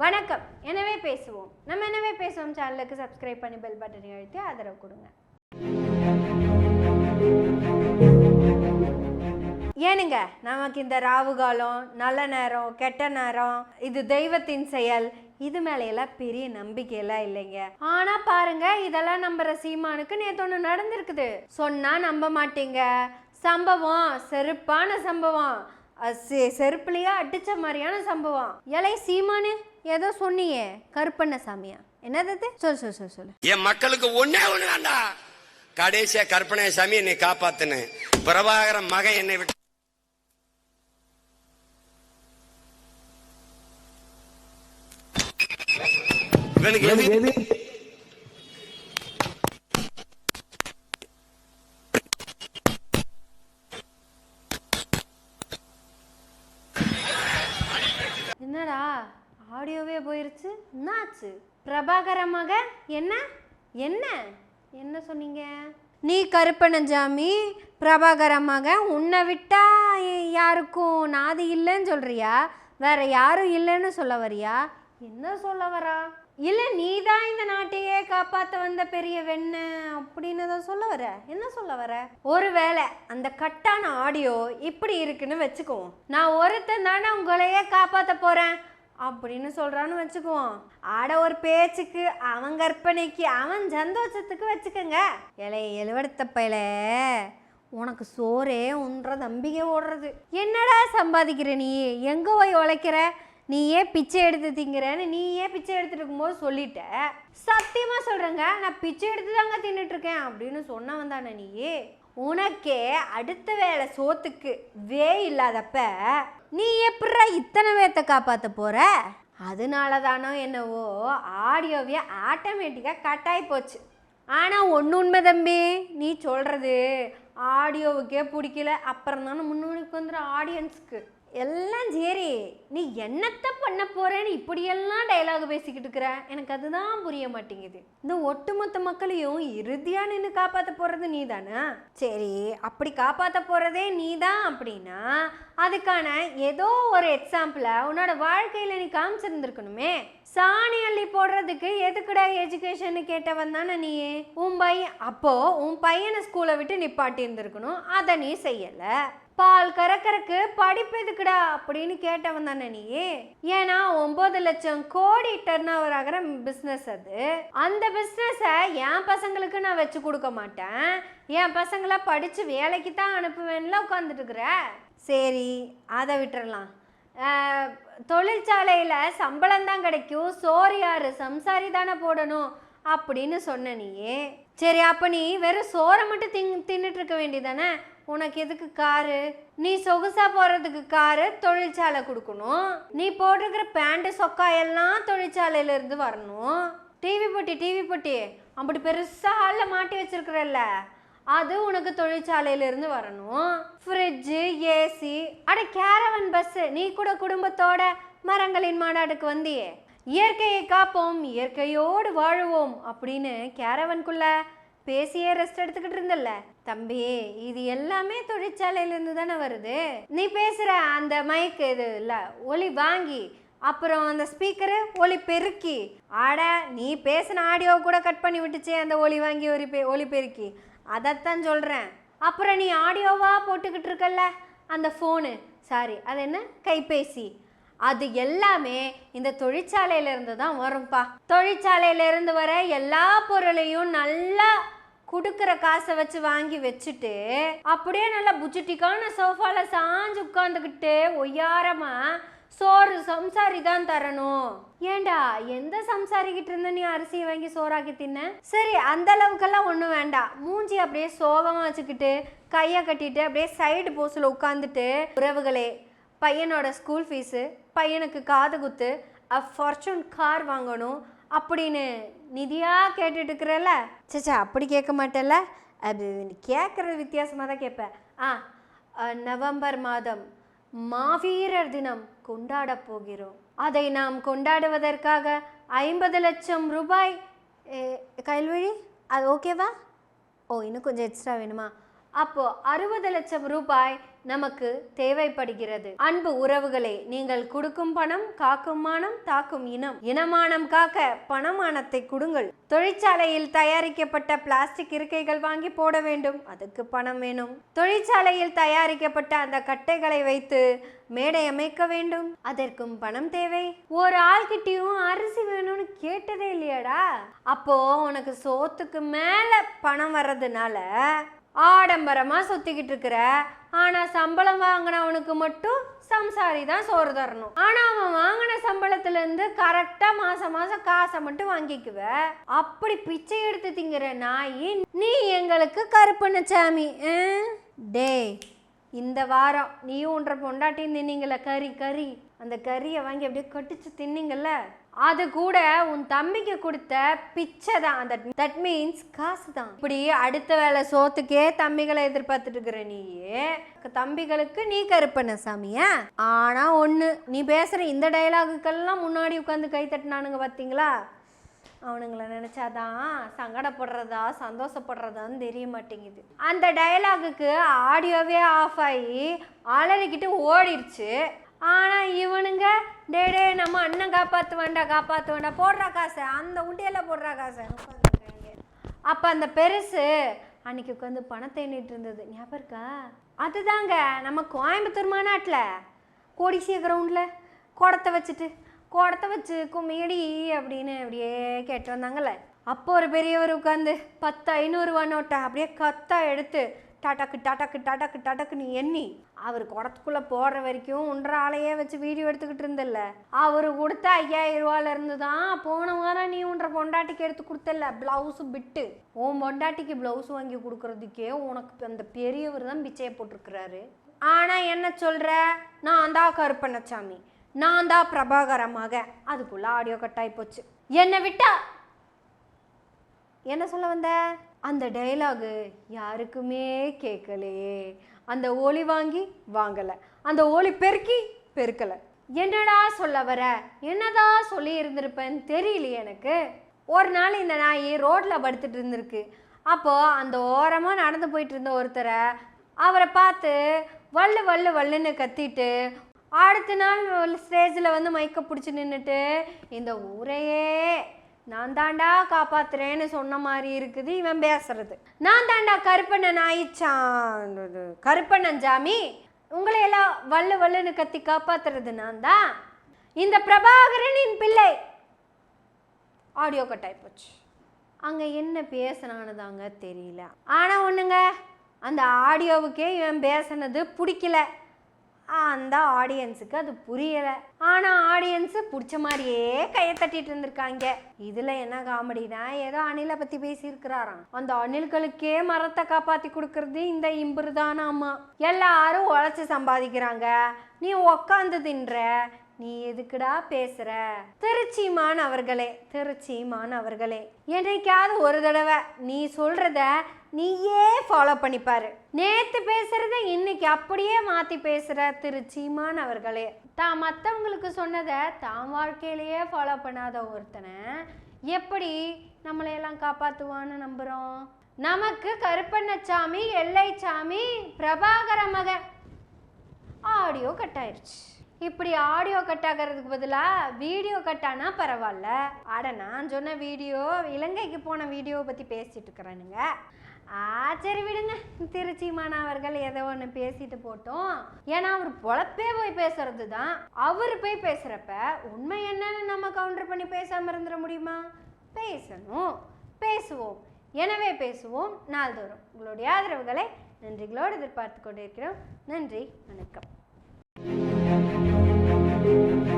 வணக்கம். எனவே பேசுவோம். நம்ம எனவே பேசுவோம். சேனலுக்கு சப்ஸ்கிரைப் பண்ணி பெல் பட்டனை அழுத்தி ஆதரவு கொடுங்க. ஏனுங்க நமக்கு இந்த ராவு காலம் நல்ல நேரம் கெட்ட நேரம் இது தெய்வத்தின் செயல் இது மேலையெல்லாம் பெரிய நம்பிக்கையெல்லாம் இல்லைங்க. ஆனா பாருங்க இதெல்லாம் நம்புற சீமானுக்கு நேற்று ஒன்று நடந்திருக்குது. சொன்னா நம்ப மாட்டீங்க. சம்பவம் செருப்பான சம்பவம். செ- செருப்புலயே அடிச்ச மாதிரியான சம்பவம். இலை சீமானு ஏதோ சொன்னியே கருப்பண்ண சாமியா என்னது அது? சொல்லு சொல்லு சொல்லு சொல்லு. என் மக்களுக்கு ஒண்ணே ஒண்ணு வேண்டாம் கடைசியா கற்பனை சாமி என்னை காப்பாத்துன பிரபாகரன் மகன் என்னை விட்டு இவனுக்கு எது? என்னடா? ஆடியோவே போயிருச்சு. என்னாச்சு? பிரபாகர மக என்ன? என்ன? என்ன சொன்னீங்க? நீ கருப்பணஞ்சாமி பிரபாகர மகன் உன்னை விட்டா யாருக்கும் நாதி இல்லைன்னு சொல்றியா? வேற யாரும் இல்லைன்னு சொல்ல வரியா? என்ன சொல்ல வரா? இல்லை நீ தான் இந்த நாட்டையே காப்பாத்த வந்த பெரிய வெண்ண அப்படின்னு தான் சொல்ல வர. என்ன சொல்ல வர? ஒருவேளை அந்த கட்டான ஆடியோ இப்படி இருக்குன்னு வச்சுக்குவோம். நான் ஒருத்தன் தானே உங்களையே காப்பாத்த போறேன் அப்படின்னு சொல்கிறான்னு வச்சுக்குவோம். ஆட ஒரு பேச்சுக்கு அவன் கற்பனைக்கு அவன் சந்தோஷத்துக்கு வச்சுக்கோங்க. இலைய எழுவடுத்த பையல உனக்கு சோறே உன்ற நம்பிக்கை ஓடுறது. என்னடா சம்பாதிக்கிற நீ? எங்கே போய் உழைக்கிற? நீ ஏன் பிச்சை எடுத்து திங்கிறேன்னு நீ ஏன் பிச்சை எடுத்துட்டு இருக்கும்போது சொல்லிட்ட. சத்தியமா சொல்றேங்க நான் பிச்சை எடுத்து தாங்க தின்னுட்டு இருக்கேன் அப்படின்னு சொன்னவன் தானே நீ. உனக்கே அடுத்த வேளை சோத்துக்கு வே இல்லாதப்ப நீ எப்படிடா இத்தனை பேர்த்த காப்பாற்ற போற? அதனால தானோ என்னவோ ஆடியோவே ஆட்டோமேட்டிக்காக கட் ஆகி போச்சு. ஆனால் ஒன்று உண்மை தம்பி நீ சொல்கிறது ஆடியோவுக்கே பிடிக்கல அப்புறம் தானே முன்னோடிக்கு வந்துடும் ஆடியன்ஸுக்கு எல்லாம் சரி நீ என்னத்தை பண்ண போறேன்னு இப்படியெல்லாம் டைலாக் பேசிக்கிட்டு இருக்கிற? எனக்கு அதுதான் புரிய மாட்டேங்குது. இந்த ஒட்டுமொத்த மக்களையும் இறுதியாக நின்று காப்பாற்ற போறது நீ தானே சரி அப்படி காப்பாற்ற போறதே நீ தான் அப்படின்னா அதுக்கான ஏதோ ஒரு எக்ஸாம்பிளை உன்னோட வாழ்க்கையில் நீ காமிச்சிருந்துருக்கணுமே. சாணி அள்ளி போடுறதுக்கு எதுக்குடா எஜுகேஷன் கேட்டவன் தானே நீ உன் பையன் அப்போ உன் பையனை ஸ்கூலை விட்டு நிப்பாட்டி இருந்திருக்கணும் அதை நீ செய்யலை. பால் கறக்கறக்கு படிப்பு எதுக்குடா அப்படின்னு கேட்டவன் தானே நீ? ஏன்னா ஒன்பது லட்சம் கோடி டர்ன் ஓவர் ஆகிற பிஸ்னஸ் அது. அந்த பிஸ்னஸை என் பசங்களுக்கு நான் வச்சு கொடுக்க மாட்டேன். என் பசங்களை படித்து வேலைக்கு தான் அனுப்புவேன்ல உட்காந்துட்டு இருக்கிற சரி அதை விட்டுறலாம். தொழிற்சாலையில் சம்பளம் தான் கிடைக்கும். சோறு யாரு? சம்சாரி தானே போடணும் அப்படின்னு சொன்ன நீயே. சரி அப்போ நீ வெறும் சோறை மட்டும் தின் தின்னுட்டு இருக்க வேண்டியதானே உனக்கு எதுக்கு காரு? நீ சொகுசா போறதுக்கு காரு தொழிற்சாலை கொடுக்கணும். நீ போட்டிருக்கிற பேண்ட் சொக்கா எல்லாம் தொழிற்சாலையில இருந்து வரணும். டிவி பொட்டி டிவி பொட்டி. அப்படி பெருசா ஹாலில் மாட்டி வச்சிருக்கிறல்ல. அது உனக்கு தொழிற்சாலையிலிருந்து வரணும். ஃப்ரிட்ஜு ஏசி அட கேரவன் பஸ் நீ கூட குடும்பத்தோட மரங்களின் மாநாடுக்கு வந்தியே. இயற்கையை காப்போம் இயற்கையோடு வாழுவோம் அப்படின்னு கேரவனுக்குள்ள பேசியே ரெஸ்ட் எடுத்துக்கிட்டு இருந்தல்ல. தம்பி இது எல்லாமே தொழிற்சாலையிலேருந்து தானே வருது? நீ பேசுகிற அந்த மைக் இது இல்லை ஒலி வாங்கி அப்புறம் அந்த ஸ்பீக்கரு ஒலி பெருக்கி. ஆட நீ பேசின ஆடியோ கூட கட் பண்ணி விட்டுச்சே அந்த ஒலி வாங்கி ஒரு பெ ஒலி பெருக்கி. அதைத்தான் சொல்கிறேன் அப்புறம் நீ ஆடியோவாக போட்டுக்கிட்டு இருக்கல்ல அந்த ஃபோனு சாரி அது என்ன? கைபேசி. அது எல்லாமே இந்த தொழிற்சாலையிலேருந்து தான் வரும்பா. தொழிற்சாலையிலேருந்து வர எல்லா பொருளையும் நல்லா கொடுக்குற காசை வச்சு வாங்கி வச்சுட்டு அப்படியே நல்லா புச்சுட்டிக்கான சோஃபால சாஞ்சு உட்காந்துக்கிட்டு ஒய்யாரமா சோறு சம்சாரி தான் தரணும். ஏண்டா எந்த சம்சாரிக்கிட்ட இருந்து நீ அரிசியை வாங்கி சோறாக்கி தின்ன? சரி அந்த அளவுக்கெல்லாம் ஒன்றும் வேண்டாம். மூஞ்சி அப்படியே சோகமாக வச்சுக்கிட்டு கையை கட்டிட்டு அப்படியே சைடு போஸில் உட்காந்துட்டு உறவுகளே பையனோட ஸ்கூல் ஃபீஸு பையனுக்கு காது குத்து அ ஃபார்ச்சூன் கார் வாங்கணும் அப்படின்னு நிதியாக கேட்டுட்டு இருக்கிறல்ல சச்சா அப்படி கேட்க மாட்டேல்ல? அது கேட்குறது வித்தியாசமாக தான் கேட்பேன். ஆ நவம்பர் மாதம் மாவீரர் தினம் கொண்டாட போகிறோம். அதை நாம் கொண்டாடுவதற்காக ஐம்பது லட்சம் ரூபாய் எ, அது ஓகேவா? ஓ இன்னும் கொஞ்சம் எக்ஸ்ட்ரா வேணுமா? அப்போது அறுபது லட்சம் ரூபாய் நமக்கு தேவைப்படுகிறது. அன்பு உறவுகளே நீங்கள் கொடுக்கும் பணம் காக்கும் மானம் தாக்கும் இனம். இனமானம் காக்க பணமானத்தை கொடுங்கள். தொழிற்சாலையில் தயாரிக்கப்பட்ட பிளாஸ்டிக் இருக்கைகள் வாங்கி போட வேண்டும். அதுக்கு பணம் வேணும். தொழிற்சாலையில் தயாரிக்கப்பட்ட அந்த கட்டைகளை வைத்து மேடை அமைக்க வேண்டும். அதற்கும் பணம் தேவை. ஒரு ஆள்கிட்டயும் அரிசி வேணும்னு கேட்டதே இல்லையாடா. அப்போ உனக்கு சோத்துக்கு மேல பணம் வர்றதுனால ஆடம்பரமாக சுற்றிக்கிட்டு இருக்கிற ஆனால் சம்பளம் வாங்கினவனுக்கு மட்டும் சம்சாரி தான் சோறு தரணும். ஆனால் அவன் வாங்கின சம்பளத்துலேருந்து கரெக்டாக மாதம் மாதம் காசை மட்டும் வாங்கிக்குவ. அப்படி பிச்சை எடுத்து திங்கிற நாயி நீ எங்களுக்கு கருப்பண்ணசாமி டேய் இந்த வாரம் நீயும் ஒன்றரை பொண்டாட்டியும் தின்னீங்கல்ல கறி கறி. அந்த கறியை வாங்கி அப்படியே கட்டிச்சு தின்னிங்கள்ல அது கூட உன் தம்பிக்கு கொடுத்த பிச்சை தான். அந்த தட் மீன்ஸ் காசு தான். இப்படி அடுத்த வேலை சோத்துக்கே தம்பிகளை எதிர்பார்த்துட்டு இருக்கிற நீயே தம்பிகளுக்கு நீ கருப்பண்ண சாமியா? ஆனா ஒண்ணு நீ பேசுற இந்த டைலாகுக்கெல்லாம் முன்னாடி உட்காந்து கை தட்டினானுங்க பார்த்தீங்களா அவனுங்களை நினைச்சாதான் சங்கடப்படுறதா சந்தோஷப்படுறதான்னு தெரிய மாட்டேங்குது. அந்த டைலாகுக்கு ஆடியோவே ஆஃப் ஆகி அலறிக்கிட்டு ஓடிடுச்சு ஆனால் இவனுங்க டே டே நம்ம அண்ணன் காப்பாற்று வேண்டாம் காப்பாற்ற வேண்டாம் போடுறா காசை. அந்த உண்டியெல்லாம் போடுறா காசை. அப்போ அந்த பெருசு அன்னைக்கு உட்காந்து பணத்தை எண்ணிட்டு இருந்தது. ஞாபகம் இருக்கா? அதுதாங்க நம்ம கோயம்புத்தூர் மாநாட்டில் கோடிசிய கிரவுண்டில் குடத்தை வச்சுட்டு குடத்தை வச்சு கும்மியடி அப்படின்னு அப்படியே கேட்டு வந்தாங்கல்ல. அப்போ ஒரு பெரியவர் உட்காந்து பத்து ஐநூறுரூவா நோட்டை அப்படியே கத்தா எடுத்து டாட்டாக்கு டாட்டாக்கு டாட்டாக்கு நீ எண்ணி அவர் குடத்துக்குள்ளே போடுற வரைக்கும் ஒன்றரை ஆளையே வச்சு வீடியோ எடுத்துக்கிட்டு இருந்தல்ல அவர் கொடுத்த ஐயாயிரம் ரூபாயிலேருந்து இருந்து தான் போன வாரம் நீ உன்ற பொண்டாட்டிக்கு எடுத்து கொடுத்தல ப்ளவுஸு பிட்டு உன் பொண்டாட்டிக்கு ப்ளவுஸ் வாங்கி கொடுக்கறதுக்கே உனக்கு அந்த பெரியவர் தான் பிச்சையை போட்டிருக்கிறாரு. ஆனால் என்ன சொல்கிற நான் தான் கருப்பண்ணசாமி. நான் தான் பிரபாகரமாக. அதுக்குள்ளே அதுக்குள்ள ஆடியோ கட் ஆகி போச்சு. என்னை விட்டா? என்ன சொல்ல வந்த? அந்த டயலாகு யாருக்குமே கேட்கலையே. அந்த ஓலி வாங்கி வாங்கலை. அந்த ஓலி பெருக்கி பெருக்கலை. என்னடா சொல்ல வர? என்னடா சொல்லி இருந்திருப்பேன்னு தெரியலையே எனக்கு. ஒரு நாள் இந்த நாய் ரோட்டில் படுத்துட்டு இருந்திருக்கு. அப்போது அந்த ஓரமாக நடந்து போயிட்டு இருந்த ஒருத்தரை அவரை பார்த்து வள்ளு வள்ளு வள்ளுன்னு கத்திட்டு அடுத்த நாள் ஸ்டேஜில் வந்து மைக்கை பிடிச்சி நின்றுட்டு இந்த ஊரையே நான் தாண்டா காப்பாத்துறேன்னு சொன்ன மாதிரி இருக்குது இவன் பேசுறது. நான் தாண்டா கருப்பண்ணன் ஆயிச்சான் கருப்பண்ணன் ஜாமி உங்களை எல்லாம் வல்லு வல்லுன்னு கத்தி காப்பாத்துறது நான் தான் இந்த பிரபாகரனின் பிள்ளை. ஆடியோ கட் ஆகி அங்கே என்ன பேசினானுதாங்க தெரியல. ஆனால் ஒன்றுங்க அந்த ஆடியோவுக்கே இவன் பேசினது பிடிக்கல. அந்த ஆடியன்ஸுக்கு அது புரியலை. ஆனால் ஆடியன்ஸு பிடிச்ச மாதிரியே கையை தட்டிட்டு இருந்திருக்காங்க. இதில் என்ன காமெடினா ஏதோ அணிலை பற்றி பேசியிருக்கிறாராம். அந்த அணில்களுக்கே மரத்தை காப்பாற்றி கொடுக்கறது இந்த இம்புரு தானாமா எல்லாரும் உழைச்சி சம்பாதிக்கிறாங்க. நீ உக்காந்து தின்ற நீ எதுக்குடா பேசுற? திருச்சிமான் அவர்களே திருச்சிமான் அவர்களே என்னைக்காவது ஒரு தடவை நீ சொல்றத நீயே ஃபாலோ பண்ணிப்பாரு. நேத்து பேசுறத இன்னைக்கு அப்படியே மாத்தி பேசுற திருச்சிமான் அவர்களே தான் மற்றவங்களுக்கு சொன்னதை தான் வாழ்க்கையிலேயே ஃபாலோ பண்ணாத ஒருத்தனை எப்படி நம்மளையெல்லாம் காப்பாத்துவான்னு நம்புறோம்? நமக்கு கருப்பண்ணசாமி எல்லைச்சாமி பிரபாகர மகன் ஆடியோ கட் ஆயிருச்சு இப்படி ஆடியோ கட் ஆகிறதுக்கு பதிலாக வீடியோ கட் ஆனால் பரவாயில்ல அட நான் சொன்ன வீடியோ இலங்கைக்கு போன வீடியோவை பற்றி பேசிட்டு இருக்கிறேனுங்க. ஆ சரி விடுங்க. திருச்சி மாணவர்கள் ஏதோ ஒன்று பேசிட்டு போட்டோம். ஏன்னா அவர் பொழப்பே போய் பேசுறது தான் அவர் போய் பேசுகிறப்ப உண்மை என்னன்னு நம்ம கவுண்டர் பண்ணி பேசாமல் இருந்துட முடியுமா? பேசணும். பேசுவோம். எனவே பேசுவோம் நாள்தோறும். உங்களுடைய ஆதரவுகளை நன்றிகளோடு எதிர்பார்த்து கொண்டிருக்கிறோம். நன்றி வணக்கம். Thank you.